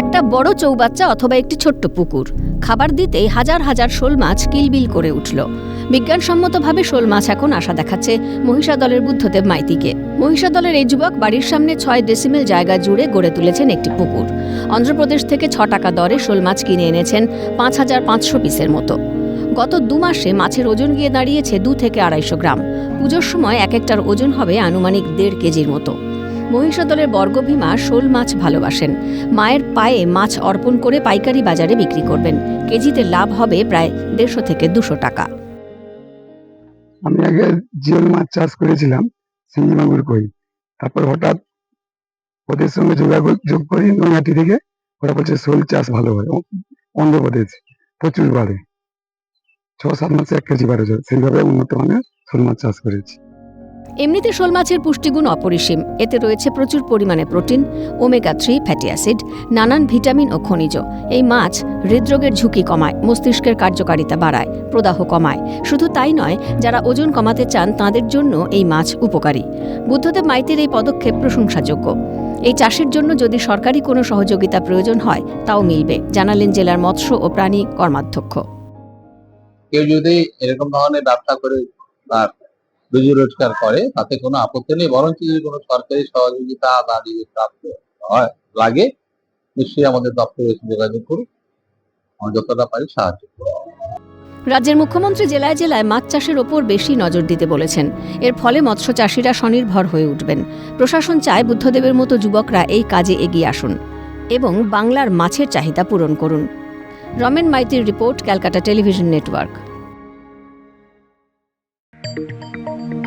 একটা বড় চৌবাচ্চা অথবা একটি ছোট্ট পুকুর। খাবার দিতেই হাজার হাজার শোল মাছ কিলবিল করে উঠল। বিজ্ঞানসম্মতভাবে শোল মাছ এখন আশা দেখাচ্ছে মহিষাদলের বুদ্ধদেব মাইতিকে। মহিষাদলের এই যুবক বাড়ির সামনে ছয় ডেসিমেল জায়গা জুড়ে গড়ে তুলেছেন একটি পুকুর। অন্ধ্রপ্রদেশ থেকে ছ টাকা দরে শোল মাছ কিনে এনেছেন পাঁচ হাজার পাঁচশো পিসের মতো। গত দু মাসে মাছের ওজন গিয়ে দাঁড়িয়েছে দু থেকে আড়াইশো গ্রাম। পুজোর সময় এক একটার ওজন হবে আনুমানিক দেড় কেজির মতো। মহিষাদলের বর্গভীমা শোল মাছ ভালোবাসেন। মায়ের পায়ে মাছ অর্পণ করে পাইকারি বাজারে বিক্রি করবেন। কেজিতে লাভ হবে প্রায় দেড়শো থেকে দুশো টাকা। আমি আগে জিওল মাছ চাষ করেছিলাম শিঙ্গি মাগুর কই। তারপর হঠাৎ ওদের সঙ্গে যোগাযোগ যোগ করি নৈহাটি থেকে। ওরা বলছে শোল চাষ ভালো হয়। অন্ধ্রপ্রদেশ, প্রচুর বাড়ে। ছ সাত মাসে এক কেজি বাড়ে। সেইভাবে উন্নত মানের শোল মাছ চাষ করেছি। এমনিতে শোল মাছের পুষ্টিগুণ অপরিসীম। এতে রয়েছে প্রচুর পরিমাণে protein, omega three, fatty acid, নানান ভিটামিন ও খনিজ। এই মাছ হৃদরোগের ঝুঁকি কমায়, মস্তিষ্কের কার্যকারিতা বাড়ায়, প্রদাহ কমায়। শুধু তাই নয়, যারা ওজন কমাতে চান, তাদের জন্য এই মাছ উপকারী। বুদ্ধদেব মাইতির এই পদক্ষেপ প্রশংসাযোগ্য। এই চাষের জন্য যদি সরকারি কোনো সহযোগিতা প্রয়োজন হয়, তাও মিলবে, জানালেন জেলার মৎস্য ও প্রাণী কর্মাধ্যক্ষ। কেউ যদি এরকম ধরনের ব্যবসা করে রুজি রোজগার করে, তাতে কোনো আপত্তি নেই, বরঞ্চ যদি কোনো সরকারি সহযোগিতা বা যদি প্রাপ্ত হয়, লাগে, নিশ্চয়ই আমাদের দপ্তরে এসে যোগাযোগ করুন। আমরা যতটা পারি সাহায্য করব। রাজ্যের মুখ্যমন্ত্রী জেলায় জেলায় মাছ চাষের ওপর বেশি নজর দিতে বলেছেন। এর ফলে মৎস্য চাষিরা স্বনির্ভর হয়ে উঠবেন। প্রশাসন চায় বুদ্ধদেবের মতো যুবকরা এই কাজে এগিয়ে আসুন এবং বাংলার মাছের চাহিদা পূরণ করুন। Ramen মাইতির report, Calcutta television network. Thank you.